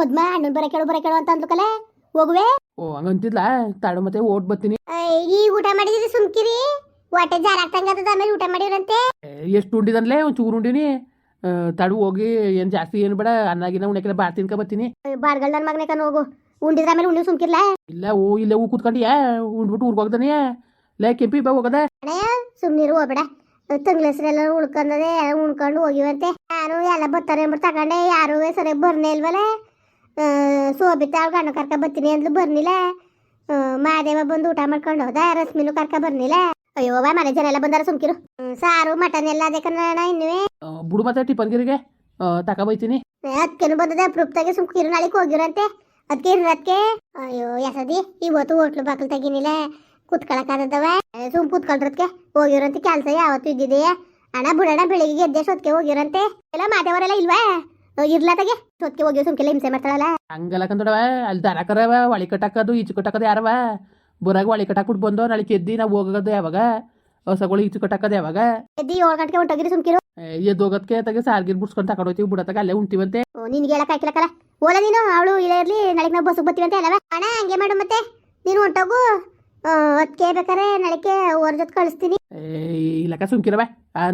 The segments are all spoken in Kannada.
ಪದ್ಮ ಅಣ್ಣನ್ ಬರ ಕೇಳು ಬರ ಕೇಳು ಅಂತ ಅಂದ್ಕಲೆ ಹೋಗುವೆ? ಓ ಹಂಗಂತಿದ್ಲ? ತಾಡು ಮತ್ತೆ ಓಟ್ ಬರ್ತೀನಿ. ಈ ಊಟ ಮಾಡಿದ್ರಿ ಸುಮ್ಕಿರಿ. ಹೊಟ್ಟೆ ಜಾರಾಗ್ತಂಗದ ಆಮೇಲೆ ಊಟ ಮಾಡಿರಂತೆ ಎಷ್ಟು ಉಂಡಿದನ್ಲೇ? ಒಂದು ಚೂರು ಉಂಡಿನಿ. ತಡು ಹೋಗಿ ಏನು ಜಾಸ್ತಿ ಏನು ಬೇಡ ಅನ್ನಾಗಿನ ಉಣ್ಣಕ್ಕೆಲ್ಲ ಬಾರ್ ತಿನ್ಕ ಬರ್ತೀನಿ. ಬಾರ್ಗಲ್ ನನ್ ಮಗನೇ ಕನ್ ಹೋಗು. ಉಂಡಿದ್ರ ಆಮೇಲೆ ಉಣ್ಣು ಸುಮ್ಕಿರ್ಲ? ಇಲ್ಲ ಓ ಇಲ್ಲ ಹೂ ಕೂತ್ಕೊಂಡಿಯಾ? ಉಂಡ್ಬಿಟ್ಟು ಊರ್ಗೆ ಹೋಗ್ದಾನೆ. ಲೇ ಕೆಂಪಿ ಬಾ ಹೋಗದ. ಸುಮ್ನಿರು ಹೋಗ್ಬೇಡ. ತಂಗ್ಳ ಹೆಸರೆಲ್ಲ ಉಳ್ಕೊಂಡದೆ ಉಣ್ಕೊಂಡು ಹೋಗಿವಂತೆ. ನಾನು ಎಲ್ಲ ಬರ್ತಾರೆ ಅಂದ್ಬಿಟ್ಟು ತಗೊಂಡೆ. ಯಾರು ಸರಿಯಾಗಿ ಬರ್ನೇ ಇಲ್ವಲ್ಲ ಶೋಭಿತಾ ಅವ್ಳ ಗಂಡ ಕರ್ಕ ಬರ್ತೀನಿ ಅಂದ್ಲು ಬರ್ನಿಲ್ಲ ಮಾದೇವ ಬಂದು ಊಟ ಮಾಡ್ಕೊಂಡು ಹೋದ ರಶ್ಮಿನು ಕರ್ಕ ಬರ್ನಿಲ್ಲ ಅಯ್ಯೋ ಬಾ ಮನೆ ಜನ ಎಲ್ಲ ಬಂದಾರ ಸುಮ್ಕಿರು. ಸಾರು ಮಟನ್ ಎಲ್ಲ ಅದೇ ಕನ್ನಡ ಇನ್ನುವೆ. ಬುಡು ಮತ್ತೆ ಟಿಫನ್ಗಿರಿಗೆ ತಕ ಬೈತೀನಿ. ಅದಕ್ಕೇನು ಬಂದದ ಅಪ್ರೂಪ್ತಾಗೆ ಸುಮ್ಕಿರು ನಾಳೆಗೆ ಹೋಗಿರಂತೆ. ಅದಕ್ಕೆ ಅದಕ್ಕೆ ಅಯ್ಯೋ ಎಸದಿ ಇವತ್ತು ಹೋಟ್ಲು ಬಾಕಲ್ ತೆಗಿನಿಲ್ಲ ಕುತ್ಕೊಳಕಾದವ ಸುಮ್ ಕುತ್ಕೊಳ್ರದ್ಕೆ ಹೋಗಿರಂತೆ ಕೆಲಸ ಯಾವತ್ತು ಇದ್ದಿದೆಯಾ. ಅಣ್ಣ ಬುಡಣ್ಣ ಬೆಳಿಗ್ಗೆ ಎದ್ದೆ ಸೊತ್ಕೆ ಹೋಗಿರಂತೆ ಎಲ್ಲ ಮಾದೇವರೆಲ್ಲ ಇಲ್ವಾ? ಇರ್ಲಾ ತಗೆ? ಸೊತ್ಕೆ ಹೋಗಿ ಸುಮ್ಕೆಲ್ಲ ಹಿಂಸೆ ಮಾಡ್ತಾಳಲ್ಲ. ಹಂಗಲ್ಲ ಕಂದಡವ? ಅಲ್ಲಿ ದರ ಕರವ ಒಳಿ ಕಟ್ಟಾಕದು ಈಚು ಕಟ್ಟಾಕದು ಯಾರವ? ಬುರಾಗ ಒಳಿ ಕಟ್ಟಾಕ್ಬಿಟ್ಟು ಬಂದು ನಾಳೆ ಎದ್ದಿ ನಾವು ಹೋಗೋದು ಯಾವಾಗ? ಹೊಸಗಳು ಈಚು ಕಟ್ಟಾಕದು ಯಾವಾಗ? ಎದ್ದಿ ಏಳು ಗಂಟೆಗೆ ಹೊಂಟೋಗಿರಿ ಸುಮ್ಕಿರು. ಎದ್ದು ಹೋಗೋದಕ್ಕೆ ತಗೆ ಸಾರ್ಗಿರ್ ಬಿಡ್ಸ್ಕೊಂಡು ತಗೊಂಡು ಹೋಗ್ತೀವಿ ಬಿಡತ್ತಾಗ ಅಲ್ಲೇ ಉಂಟಿವಂತೆ ನಿನ್ಗೆ ಹೇಳಕ್ ಹಾಕಿಲಕ್ಕಲ್ಲ ಓಲ ನೀನು ಅವಳು ಇಲ್ಲೇ ಇರ್ಲಿ ನಾಳೆ ನಾವು ಬಸ್ಸಿಗೆ ಬರ್ತೀವಿ ಅಂತ ಅಲ್ಲವ? ಅಣ್ಣ ಹಂಗೆ ಮಾಡು ಮತ್ತೆ. ನೀನು ಹೊಂಟೋಗು. ಅದಕ್ಕೆ ಬೇಕಾರೆ ನಾಳೆಗೆ ಅವ್ರ ಜೊತೆ ಕಳಿಸ್ತೀನಿ. ಇಲ್ಲಕ್ಕ ಸುಮ್ಕಿರವ.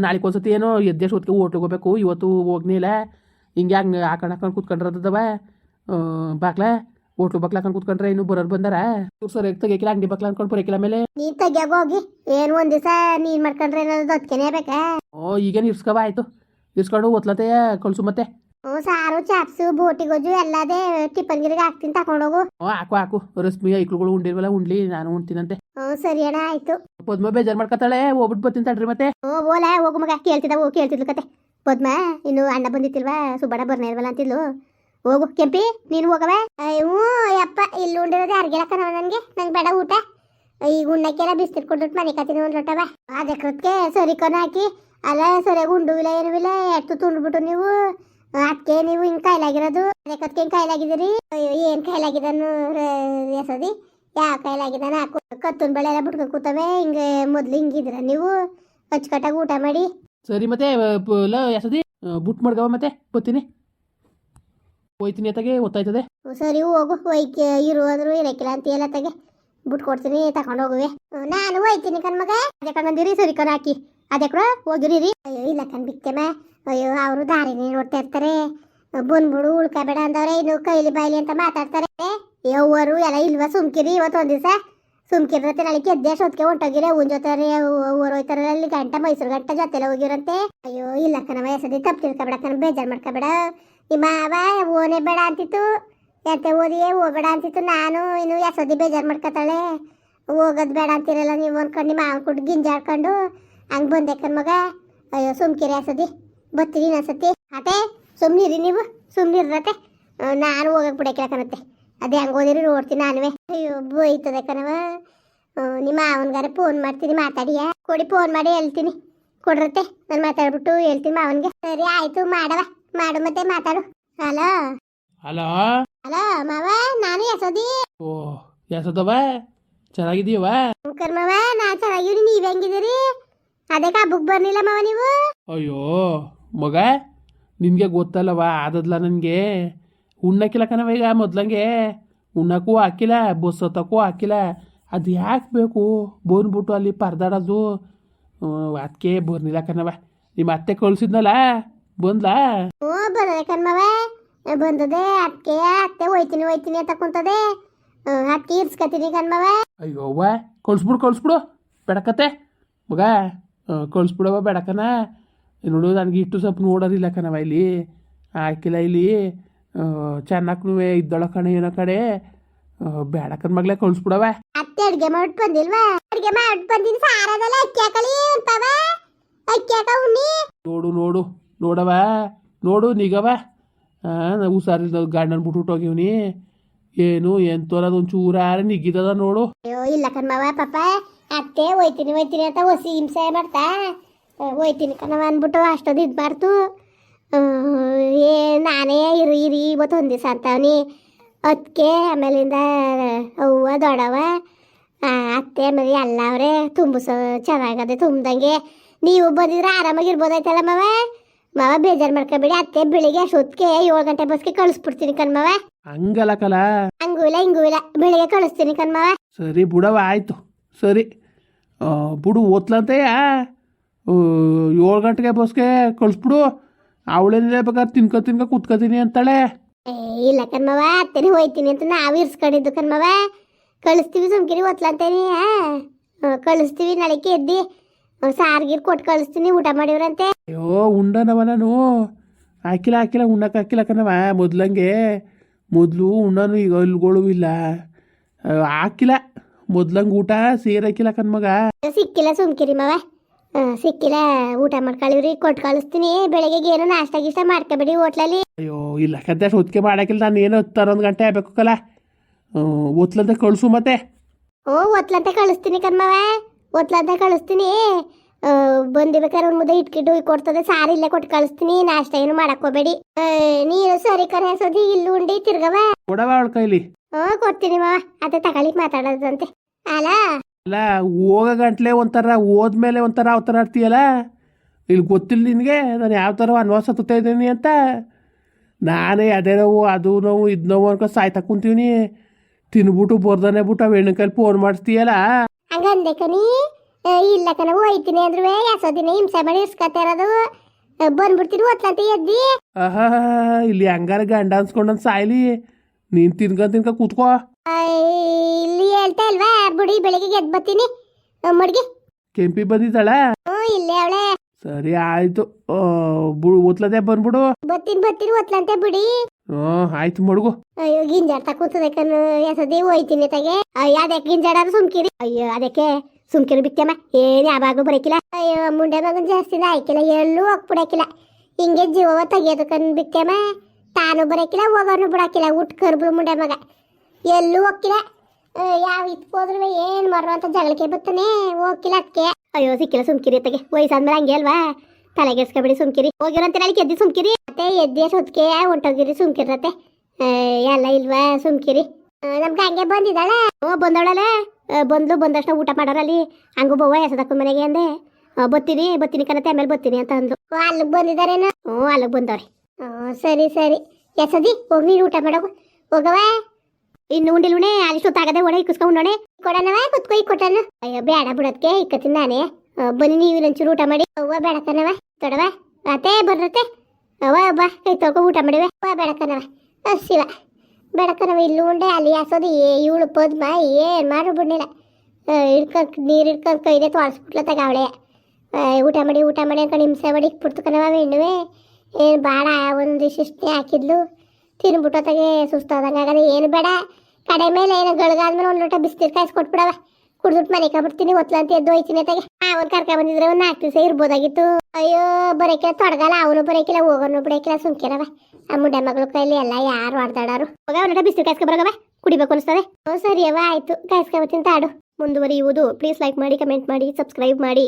ನಾಳೆ ಒಂದ್ಸತಿ ಏನೋ ಎದ್ದೆಷ್ಟು ಹೊತ್ತಿಗೆ ಓಟ್ಲಿಗೆ ಹೋಗ್ಬೇಕು. ಇವತ್ತು ಹೋಗ್ನಿಲ್ಲ ಹಿಂಗೆ ಹಂಗೆ ಹಾಕೊಂಡು ಹಾಕೊಂಡು ಕೂತ್ಕೊಂಡ್ರದವ ಬಾಕ್ಲ? ಹೋಟ್ಲು ಬಕ್ಲ ಹಾಕೊಂಡು ಕೂತ್ಕೊಂಡ್ರೆ ಇನ್ನು ಬರೋರು ಬಂದಾರ? ಸರ್ ಸರಿಯಾಗಿ ತೆಗಿಯಕಿಲ್ಲ ಅಂಗಡಿ ಬಕ್ಲ ಅನ್ಕೊಂಡು ಬರೋಕಿಲ್ಲ ಮೇಲೆ ನೀ ತೆಗಿಯಾಗ ಹೋಗಿ ಏನು ಒಂದ್ ದಿವಸ ನೀನ್ ಮಾಡ್ಕೊಂಡ್ರೆ ಏನಾದ್ರು ಅದಕ್ಕೇನೆ ಬೇಕಾ ಓ ಈಗೇನು ಇರ್ಸ್ಕವ ಆಯ್ತು. ಇರ್ಸ್ಕೊಂಡು ಒತ್ಲತೆ ಕಳ್ಸು ಮತ್ತೆ. ಹ್ಞೂ ಸಾರು ಚಾಪ್ಸು ಬೋಟಿ ಗೊಜ್ಜು ಎಲ್ಲದೇ ಟಿಫನ್ ಗಿರಿಗೆ ಹಾಕ್ತೀನಿ ತಕೊಂಡೋಗು ಹ್ಞೂ ಹಾಕು ಹಾಕು. ರಶ್ಮಿ ಐಕ್ಳುಗಳು ಉಂಡಿರ್ವಲ್ಲ ಉಂಡ್ಲಿ ನಾನು ಉಣ್ತೀನಂತೆ. ಹ್ಞೂ ಸರಿ ಅಣ್ಣ ಆಯ್ತು. ಪದ್ಮ ಬೇಜಾರು ಮಾಡ್ಕೊತಾಳೆ ಹೋಗ್ಬಿಟ್ಟು ಬರ್ತೀನಿ ತಡ್ರಿ ಮತ್ತೆ. ಹ್ಞೂ ಓಲ ಹೋಗು ಮಗ ಕೇಳ್ತಿದ್ದ ಹೋಗಿ ಕೇಳ್ತಿದ್ಲು ಕತೆ. ಪದ್ಮ, ಇನ್ನು ಅಣ್ಣ ಬಂದಿತ್ತಿಲ್ವಾ ಸುಬ್ಬಣ್ಣ ಬರ್ನೇ ಇಲ್ವಲ್ಲ ಅಂತಿದ್ಲು. ಹೋಗು. ಕೆಂಪಿ, ನೀನು ಹೋಗವ? ಹ್ಞೂ ಯಪ್ಪ, ಇಲ್ಲಿ ಉಂಡಿರೋದೆ ಹೇಳಕ್ಕನವ ನನಗೆ. ನಂಗೆ ಬೇಡ ಊಟ. ಈಗ ಉಣ್ಣಕ್ಕೆಲ್ಲ ಬಿಸ್ತಿರ್ ಕೊಟ್ಬಿಟ್ಟು ಮನೆ ಕತ್ತಿನ ಒಂದು ಲೋಟವ. ಅದಕ್ಕೆ ಸರಿ ಕಣ ಹಾಕಿ. ಅಲ್ಲ ಸರಿಯಾಗಿ ಉಂಡು ಇಲ್ಲ, ಏನೂ ಇಲ್ಲ ತುಂಡ್ಬಿಟ್ಟು ನೀವು. ಅದಕ್ಕೆ ನೀವು ಹಿಂಗೆ ಕಾಯಿಲಾಗಿರೋದು ಅದಕ್ಕೆ ಹಿಂಗೆ ಕಾಯಿಲಾಗಿದ್ದೀರಿ ಅಯ್ಯೋ, ಏನು ಕಾಯಿಲಾಗಿದನು ಎಸದಿ ಯಾವ ಕಾಯಿಲಾಗಿದ್ದಾನ ಹಾಕು ಕತ್ತನ್ ಬೆಳೆ ಎಲ್ಲ ಬಿಟ್ಕೊಂಡು ಕೂತವೆ. ಹಿಂಗೆ ಮೊದ್ಲು ಹಿಂಗಿದ್ರ ನೀವು? ಅಚ್ಚುಕಟ್ಟಾಗಿ ಊಟ ಮಾಡಿ. ಸರಿ ಮತ್ತೆ ಲ ಎಸದಿ ಬುಟ್ ಮಾಡ್ಗವ ಮತ್ತೆ, ಬರ್ತೀನಿ. ಹೋಯ್ತೀನಿ ಅತ್ತಾಗೆ ಗೊತ್ತಾಯ್ತದೆ ಸರಿ ಹೋಗು. ಇರು ಅಂದ್ರು ಇರಕ್ಕಿಲ್ಲ ಅಂತ ಎಲ್ಲ ತಗೆ ಬುಟ್ ಕೊಡ್ತೀನಿ ತಕೊಂಡು ಹೋಗುವೆ. ನಾನು ಹೋಯ್ತೀನಿ ಕಣ್ಮಗ ಅದೇ ಕಣಂದಿರಿ ಸರಿ ಕಣ ಹಾಕಿ. ಅದೇ ಕೂಡ ಹೋಗಿರಿ ಅಯ್ಯೋ, ಇಲ್ಲ ಕಣ್ ಬಿಕ್ಕೆಮ ಅಯ್ಯೋ, ಅವರು ದಾರಿನೇ ನೋಡ್ತಾ ಇರ್ತಾರೆ. ಬಂದ್ಬಿಡು ಉಳ್ಕೋಬೇಡ ಅಂದವ್ರೆ, ಇನ್ನು ಕೈಲಿ ಬಾಯ್ಲಿ ಅಂತ ಮಾತಾಡ್ತಾರೆ. ಯವ್ವರು ಎಲ್ಲ ಇಲ್ವಾ ಸುಮ್ಕಿರಿ ಇವತ್ತು ಒಂದ್ ದಿವಸ? ಸುಮ್ಕಿರತ್ತೆ ನಾಳೆ ಎದ್ದೆ ಹೊತ್ಕೆ ಹೊಂಟೋಗಿರೇ ಉನ್ ಜೊತೆ ಊರು ಹೋಯ್ತಾರಲ್ಲ ಅಲ್ಲಿ ಗಂಟ ಮೈಸೂರು ಗಂಟ ಜೊತೆಲೆ ಹೋಗಿರಂತೆ ಅಯ್ಯೋ, ಇಲ್ಲ ಕಣ ಸದಿ ತಪ್ಪು ತಿಳ್ಕೊಬೇಡ ಕಣ, ಬೇಜಾರು ಮಾಡ್ಕೊಬೇಡ. ನಿಮ್ಮ ಮಾವ ಓನೇ ಬೇಡ ಅಂತಿತ್ತು, ಎಂತೆ ಓದಿಯೇ ಹೋಗ್ಬೇಡ ಅಂತಿತ್ತು, ನಾನು ಇನ್ನು ಎಸದಿ ಬೇಜಾರು ಮಾಡ್ಕೊತಾಳೆ. ಹೋಗೋದು ಬೇಡ ಅಂತಿರಲ್ಲ ನೀವು ಅನ್ಕೊಂಡು, ನಿಮ್ಮ ಕುಡ್ ಕೊಟ್ಟು ಗಿಂಜಾಡ್ಕೊಂಡು ಹಂಗೆ ಬಂದೆ ಮಗ. ಅಯ್ಯೋ, ಸುಮ್ಕಿರಿ ಎಸದಿ ಬರ್ತೀನಿ ಇನ್ನೊಂದ್ಸತಿ. ಅತ್ತೆ, ಸುಮ್ನಿರಿ ನೀವು ಸುಮ್ನಿರತ್ತೆ ನಾನು ಹೋಗಕ್ಕೆ ಬಿಡಕ್ಕೆ ಕಣತ್ತೆ. ಅದೇ ಹಂಗೆ ಓದಿರು ನೋಡ್ತೀನಿ ನಾನುವೆ. ಅಯ್ಯೋ ಬೋಯ್ತದೆ ಕಣವ ನಿಮ್ಮ ಮಾವನ್ಗಾರೆ ಫೋನ್ ಮಾಡ್ತೀನಿ ಮಾತಾಡಿಯ? ಕೊಡಿ ಫೋನ್ ಮಾಡಿ ಹೇಳ್ತೀನಿ. ಕೊಡ್ರತ್ತೆ? ನಾನು ಮಾತಾಡ್ಬಿಟ್ಟು ಹೇಳ್ತೀನಿ ಮಾವನ್ಗೆ. ಸರಿ ಆಯ್ತು ಮಾಡವ. ಮಾಡು ಮತ್ತೆ ಮಾತಾಡು. ಹಲೋ? ಹಲೋ? ಹಲೋ ಮಾವ ನಾನು ಯಶೋದಿ. ಓ ಯಸೋದವ ಚೆನ್ನಾಗಿದೀವ ಶಂಕರ್ ಮಾವ ನಾ ಚೆನ್ನಾಗಿರಿ ನೀವ್ ಹೆಂಗಿದ್ದೀರಿ? ಅದಕ್ಕೆ ಬುಕ್ ಬರ್ಲಿಲ್ಲ ಮಾವ ನೀವು? ಅಯ್ಯೋ ಮಗ ನಿನಗೆ ಗೊತ್ತಲ್ಲವ ಆದದ್ಲ ನನಗೆ. ಉಣ್ಣಕ್ಕಿಲ್ಲ ಕಣವ ಈಗ ಮೊದ್ಲಂಗೆ. ಉಣ್ಣಕ್ಕೂ ಹಾಕಿಲ್ಲ ಬಸ್ ಹತ್ತಕ್ಕೂ ಹಾಕಿಲ್ಲ. ಅದು ಯಾಕೆ ಬೇಕು? ಬಂದ್ಬಿಟ್ಟು ಅಲ್ಲಿ ಪರ್ದಾಡೋದು. ಅದಕ್ಕೆ ಬರ್ನಿಲ್ಲ ಕಣವ ನಿಮ್ಮ ಅತ್ತೆ ಕಳ್ಸಿದ್ನಲ್ಲ? ಬಂದ್ಲಾ? ಹ್ಞೂ ಬರದೆ ಕರ್ಮವ ಬಂದದೆ ಅದಕ್ಕೆ ಅತ್ತೆ ಹೋಯ್ತೀನಿ ಹೋಯ್ತೀನಿ ಅಂತ ಕುಂತದೆ. ಅದಕ್ಕೆ ಇರ್ಸ್ಕತೀನಿ ಕಣ್ಮವ ಅಯ್ಯೋವ್ವ ಕಳ್ಸ್ಬಿಡು ಕಳ್ಸ್ಬಿಡು. ಬೆಡಕತ್ತೆ. ಮಗ ಕಳ್ಸ್ಬಿಡವ ಬೆಡಕನ. ನೋಡು ನನಗೆ ಇಷ್ಟು ಸ್ವಲ್ಪ ನೋಡೋದಿಲ್ಲ ಕಣವ ಇಲ್ಲಿ. ಹಾಕಿಲ್ಲ ಇಲ್ಲಿ. ಚೆನ್ನಾಗೂ ಇದ್ದಳ ಕಣೆ ಏನೋ ಕಡೆ ಬೇಡಕನ ಮಗ್ಲೇ ಕಳ್ಸ್ಬಿಡವ. ಅತ್ತೆ ಅಡ್ಗೆ ಮಾಡ್ಬಿಟ್ಟು ಬಂದಿಲ್ವಾ? ಅಡ್ಗೆ ಮಾಡಿ ಬಂದಿನ ಸಾರದಲ್ಲ ಅಕ್ಕಿ ಅಂತವ ಅಕ್ಕಿ ಉಣ್ಣಿ. ನೋಡು ನೋಡು ನೋಡವ. ನೋಡು ನಿಗವ. ನಾವು ಹುಷಾರಿಲ್ಲ ಗಾರ್ಡನ್ ಬಿಟ್ಬಿಟ್ಟು ಹೋಗಿವ್ನಿ. ಏನು ಏನ್ ಒಂದು ಚೂರಾರ ನಿಗ್ಗಿದದ ನೋಡು. ಅಯ್ಯೋ ಇಲ್ಲ ಕಣ್ಮವ ಪಾಪ. ಅತ್ತೆ ಹೋಯ್ತೀನಿ ಹೋಯ್ತೀನಿ ಅಂತ ಹೊಸಿ ಹಿಂಸೆ ಮಾಡ್ತಾ. ಹೋಯ್ತೀನಿ ಕಣವ ಅಂದ್ಬಿಟ್ಟು ಅಷ್ಟೊಂದು ಇದು ಮಾಡ್ತು ಏ ನಾನೇ ಇರಿ ಇರಿ ಇವತ್ತು ಒಂದು ದಿವಸ ಅಂತವನಿ. ಅದಕ್ಕೆ ಆಮೇಲಿಂದ ಅವ್ವ ದೊಡವ ಅತ್ತೆ ಆಮೇಲೆ ಎಲ್ಲ ಅವರೇ ತುಂಬಿಸೋ ಚೆನ್ನಾಗದೆ ತುಂಬ್ದಂಗೆ. ನೀವು ಬಂದಿದ್ರೆ ಆರಾಮಾಗಿರ್ಬೋದಾಯ್ತಲ್ಲ ಮಾವ? ಮಾವ ಬೇಜಾರು ಮಾಡ್ಕೊಬೇಡಿ ಅತ್ತೆ ಬೆಳಿಗ್ಗೆ ಅಷ್ಟೊತ್ತಿಗೆ ಏಳು ಗಂಟೆ ಬಸ್ಗೆ ಕಳಿಸ್ಬಿಡ್ತೀನಿ ಕಣ್ಮವ ಹಂಗಲ್ಲ ಕಲ? ಹಂಗೂ ಇಲ್ಲ ಹಿಂಗೂ ಇಲ್ಲ ಬೆಳಿಗ್ಗೆ ಕಳಿಸ್ತೀನಿ ಕಣ್ಮವ ಸರಿ ಬುಡವ ಆಯ್ತು. ಸರಿ. ಆ, ಬಿಡು ಓದ್ಲಂತೆಯ? ಏಳು ಗಂಟೆಗೆ ಬಸ್ಗೆ ಕಳಿಸ್ಬಿಡು. ಅವಳೇನಿಲ್ಲ ಬೇಕಾದ್ರೆ ತಿನ್ಕೊ ತಿನ್ಕೊ ಕುತ್ಕೋತೀನಿ ಅಂತಾಳೆ. ಏ ಇಲ್ಲ ಕಣ್ಮವ ಅತ್ತೇನೆ ಹೋಯ್ತೀನಿ ಅಂತ ನಾವು ಇರ್ಸ್ಕೊಂಡಿದ್ದು ಕಣ್ಮವ ಕಳಿಸ್ತೀವಿ ಸುಮ್ಕಿರಿ ಒತ್ಲಂತೇನಿ ಕಳಿಸ್ತೀವಿ ನಳಿಕೆ ಎದ್ದಿ ಸಾರ್ಗಿರ್ ಕೊಟ್ಟು ಕಳಿಸ್ತೀನಿ ಊಟ ಮಾಡಿವ್ರಂತೆ. ಅಯ್ಯೋ ಉಂಡನವ ನಾನು. ಹಾಕಿಲ್ಲ ಹಾಕಿಲ್ಲ ಉಣ್ಣಕ್ಕೆ ಹಾಕಿಲ್ಲ ಕಣವ ಮೊದ್ಲಂಗೆ. ಮೊದಲು ಉಣ್ಣನು ಈಗ ಅಲ್ಗಳು ಇಲ್ಲ. ಹಾಕಿಲ್ಲ. ಮೊದ್ಲಂಗೆ ಊಟ ಸೇರಾಕಿಲ್ಲ ಕಣ್ಮಗ ಸಿಕ್ಕಿಲ್ಲ ಸುಮ್ಕಿರಿ ಮವ. ಸಿಕ್ಕಿಲ್ಲ. ಊಟ ಮಾಡ್ಕೊಳ್ಳಿವ್ರಿ ಕೊಟ್ಟು ಕಳಿಸ್ತೀನಿ. ಬೆಳಗ್ಗೆ ಏನೋ ನಾಷ್ಟ ಗೀಷ್ಟ ಮಾಡ್ಕೊಬೇಡಿ ಹೋಟ್ಲಲ್ಲಿ. ಅಯ್ಯೋ ಇಲ್ಲ ಕದ್ದೆ ಹೊತ್ತಿಗೆ ಮಾಡಾಕಿಲ್ಲ ನಾನು ಏನೋ ಹತ್ತರೊಂದು ಗಂಟೆ ಆಗಬೇಕು ಕಲ. ಓದ್ಲಂತೆ ಕಳಿಸು ಮತ್ತೆ. ಓ ಒತ್ಲಂತ ಕಳಿಸ್ತೀನಿ ಕಣ್ಮವ. ಒತ್ಲಂತ ಕಳಿಸ್ತೀನಿ. ಬಂದಿಬೇಕಾದ್ರೆ ಬಂದು ಬೇಕಾದ್ರೆ ಒಂದು ಮುದ್ದೆ ಇಟ್ಕಿಟ್ಟು ಕೊಡ್ತದೆ. ಸಾರಿ ಇಲ್ಲೇ ಕೊಟ್ಟು ಕಳಿಸ್ತೀನಿ. ನಾಷ್ಟ ಏನು ಮಾಡಕ್ಕೋಬೇಡಿ ನೀನು ಸರಿ ಕರೆ ಸೋದಿ ಇಲ್ಲಿ ಉಂಡಿ ತಿರ್ಗವ ಕೊಡವ ಅವಳ ಕೈಲಿ. ಹ್ಞೂ ಕೊಡ್ತೀನಿ ಮಾವ. ಅದೇ ತಗೊಳ್ಳಿಕ್ ಮಾತಾಡೋದಂತೆ. ಅಲ್ಲ ಅಲ್ಲ ಹೋಗೋ ಗಂಟ್ಲೆ ಒಂಥರ ಹೋದ್ಮೇಲೆ ಒಂಥರ ಆ ಥರ ಆಡ್ತೀಯಲ್ಲ ಇಲ್ಲಿ ಗೊತ್ತಿಲ್ಲ ನಿನಗೆ ನಾನು ಯಾವ ಥರ ಅನ್ವಾಸ ಹತ್ತುತ್ತಾ ಇದ್ದೀನಿ ಅಂತ. ನಾನೇ ಅದೇ ನೋವು ಅದು ನೋವು ಇದು ನೋವು ಅನ್ಕೊ ಸಾಯ್ತಾ ಕುಂತೀವಿ ತಿನ್ಬಿಟ್ಟು ಬರ್ದಾನೆ ಬಿಟ್ಟು ಅವು ಹೆಣ್ಣು ಕೈಲಿ ಫೋನ್ ಮಾಡಿಸ್ತೀಯಲ್ಲ? ಹಂಗಂದೆ ಕಣಿ. ಇಲ್ಲ ಕಣವು ಹೋಯ್ತೀನಿ ಅಂದ್ರೆ ಯಾಸೋದಿನ ಹಿಂಸೆ ಮಾಡಿ ಇಸ್ಕೊತಾ ಇರೋದು? ಬಂದ್ಬಿಡ್ತೀನಿ ಒತ್ತಂತ ಎದ್ದಿ. ಆಹಾ ಇಲ್ಲಿ ಹಂಗಾರ ಗಂಡ ಅನ್ಸ್ಕೊಂಡನ್ ಸಾಯ್ಲಿ. ನೀನ್ ತಿನ್ಕ ತಿನ್ಕ ಕೂತ್ಕೋ. ಇಲ್ಲಿ ಬುಡಿ ಬೆಳಿಗ್ಗೆ ಎದ್ದು ಬರ್ತೀನಿ. ಮಡ್ಗಿ ಕೆಂಪಿ ಬಂದಿದ್ದಾಳ? ಇಲ್ಲೇ ಅವಳೆ. ಸರಿ ಆಯ್ತು. ಬುಡು ಓದ್ಲದೆ ಬಂದ್ಬಿಡು. ಬರ್ತೀನಿ ಬರ್ತೀನಿ ಒತ್ಲಂತೆ ಬಿಡಿ. ಹ್ಮ್ ಆಯ್ತು ಮಡ್ಗು. ಅಯ್ಯೋ ಗಿಂಜಾಡ್ತಾ ಕೂತದೆ ಕಣ್ಣು. ಎಸದಿ ಹೋಯ್ತೀನಿ ತಗೆ. ಅಯ್ಯೋ ಅದಕ್ಕೆ ಗಿಂಜಾಡಾರು ಸುಮ್ಕಿರಿ. ಅಯ್ಯೋ ಅದಕ್ಕೆ ಸುಮ್ಕಿರಿ ಬಿತ್ತಮ್ಮ. ಏನ್ ಯಾವಾಗೂ ಬರಕಿಲ್ಲ. ಅಯ್ಯೋ ಮುಂಡೆ ಮಗನ್ ಜಾಸ್ತಿ ಆಯ್ಕಿಲ್ಲ ಎಲ್ಲೂ ಹೋಗ್ಬಿಡಕಿಲ್ಲ. ಹಿಂಗೆ ಜೀವ ತೆಗಿಯೋದು ಕಣ್ ಬಿತ್ತಮ್ಮ. ತಾನು ಬರಕಿಲ್ಲ ಹೋಗೋನು ಬಿಡಕಿಲ್ಲ. ಕರ್ಬು ಮುಂಡೆ ಮಗ. ಎಲ್ಲೂ ಹೋಗಿಲ್ಲ ಯಾವ ಇತ್ಕೋದ್ರು ಏನು ಮರ ಅಂತ ಜಗಳಕ್ಕೆ ಬತ್ತಾನೆ. ಹೋಗಿಲ್ಲ ಅದಕ್ಕೆ ಅಯ್ಯೋ ಸಿಕ್ಕಿಲ್ಲ ಸುಮ್ಕಿರಿ ತಗೆ ವಯಸ್ಸಾದ್ಮೇಲೆ ಹಂಗೆ ಅಲ್ವಾ? ತಲೆಗೆಡ್ಸ್ಕೊಬೇಡಿ ಸುಮ್ಕಿರಿ. ಹೋಗಿರಂತೆ ನಾಳೆ ಎದ್ದಿ ಸುಮ್ಕಿರಿ. ಮತ್ತೆ ಎದ್ದಿ ಸೊತ್ಕೆ ಹೊಂಟೋಗಿರಿ ಸುಮ್ಕಿರತ್ತೆ ಎಲ್ಲ ಇಲ್ವಾ? ಸುಮ್ಕಿರಿ. ನಮ್ಗೆ ಹಂಗೆ ಬಂದಿದ್ದಾಳೆ. ಓ ಬಂದವಳಲ್ಲ? ಬಂದ್ಲು ಬಂದಷ್ಟು ಊಟ ಮಾಡೋರಲ್ಲಿ ಹಂಗು ಬವ್ವ ಎಸದಕ್ಕ ಮನೆಗೆ ಅಂದೆ. ಬತ್ತೀನಿ ಬತ್ತೀನಿ ಕಣತೆ ಆಮೇಲೆ ಬತ್ತೀನಿ ಅಂತ ಅಂದ್ಲು. ಓ, ಅಲ್ಲಿಗೆ ಬಂದಿದ್ದಾರೇನ? ಹ್ಞೂ ಅಲ್ಲಿಗೆ ಬಂದವ್ರೆ. ಹ್ಞೂ ಸರಿ ಸರಿ. ಎಸದಿ ಹೋಗಿ ನೀನು ಊಟ ಮಾಡೋಗು. ಹೋಗವ ಇನ್ನು ಅಲ್ಲಿ ಅಲ್ಲಿಷ್ಟೊತ್ತಾಗದೆ ಒಡೆ ಇಕ್ಕಿಸ್ಕೊಂಡು ಉಣ್ಣೋಣೆ ಕೊಡನವ ಕುತ್ಕೊ, ಈ ಕೊಟ್ಟನು ಅಯ್ಯೋ ಬೇಡ ಬಿಡೋದಕ್ಕೆ ಇಕ್ಕತ್ತೀನಿ ನಾನೇ. ಬನ್ನಿ ನೀವು ಒಂಚೂರು ಊಟ ಮಾಡಿ. ಅವ್ವ, ಬೇಡ ಕಣವ ತೊಡವ. ಅತ್ತೆ, ಬರ್ರತ್ತೆ. ಅವ್ವ, ಬಾ ಕೈ ತೊಳ್ಕೊ ಊಟ ಮಾಡಿವೆ. ಅವ್ವ, ಬೇಡ ಕಣವ ಶಿವ. ಬೆಳಕನವ ಇಲ್ಲಿ ಉಂಡೆ, ಅಲ್ಲಿ ಹಾಸೋದು ಏ, ಇವಳು ಪದ್ಮ ಏನು ಮಾಡು ಬಿಡ್ನಿಲ್ಲ. ಹಿಡ್ಕೊಂಡ್, ನೀರು ಹಿಡ್ಕೊಂಡ್ ಕೈದೆ ತೊಳಸ್ಬಿಟ್ಲ ಅವಳೆ. ಊಟ ಮಾಡಿ ಊಟ ಮಾಡಿ ಅನ್ಕೊಂಡು ಹಿಂಸೆ ಮಾಡಿ ಕಣವ ಹೆಣ್ಣುವೆ. ಏನು ಬೇಡ ಒಂದು ಶಿಷ್ಟೆ ಹಾಕಿದ್ಲು. ತಿನ್ಬಿಟ್ಟು ತಗೆ ಸುಸ್ತಾದಂಗೆ ಆಗದೆ ಏನು ಬೇಡ. ಕಡೆ ಮೇಲೆ ಏನೋ ಗಳಗಾದ್ಮೇಲೆ ಒಂದು ಲೋಟ ಬಿಸ್ನೀರು ಕಾಯಿಸಿ ಕೊಟ್ಬಿಡವ. ಕುಡ್ದುಟ್ಟು ಮನೆ ಕಬಿಡ್ತೀನಿ ಒತ್ಲ ಅಂತ ಎದ್ದು ಹೋಯ್ತೀನಿ ತಗೆ ಅವನ್ ಕರ್ಕ ಬಂದಿದ್ರೆ ಒಂದು ನಾಲ್ಕು ದಿವಸ ಇರ್ಬೋದಾಗಿತ್ತು. ಅಯ್ಯೋ, ಬರೋಕಿಲ್ಲ, ತೊಡಗಲ್ಲ, ಅವನು ಬರೋಕಿಲ್ಲ, ಹೋಗೋನು ಬಿಡೋಕಿಲ್ಲ ಸುಮ್ಕಿರವ ಆ ಮುಂಡೆ ಮಗಳು ಕೈಲಿ ಎಲ್ಲ ಯಾರು ಆಡ್ದಾಡೋರು. ಹೋಗ ಅವನ ಬಿಸಿಲು ಕಾಯಿಸ್ಕೊ ಬರೋಗವ. ಕುಡಿಬೇಕು ಅನಿಸ್ತದೆ. ಓ ಸರಿ ಅವ ಆಯ್ತು ಕಾಯಿಸ್ಕೊಬತ್ತೀನಿ ತಾಡು. ಮುಂದುವರಿಯುವುದು. ಪ್ಲೀಸ್ ಲೈಕ್ ಮಾಡಿ ಕಮೆಂಟ್ ಮಾಡಿ ಸಬ್ಸ್ಕ್ರೈಬ್ ಮಾಡಿ.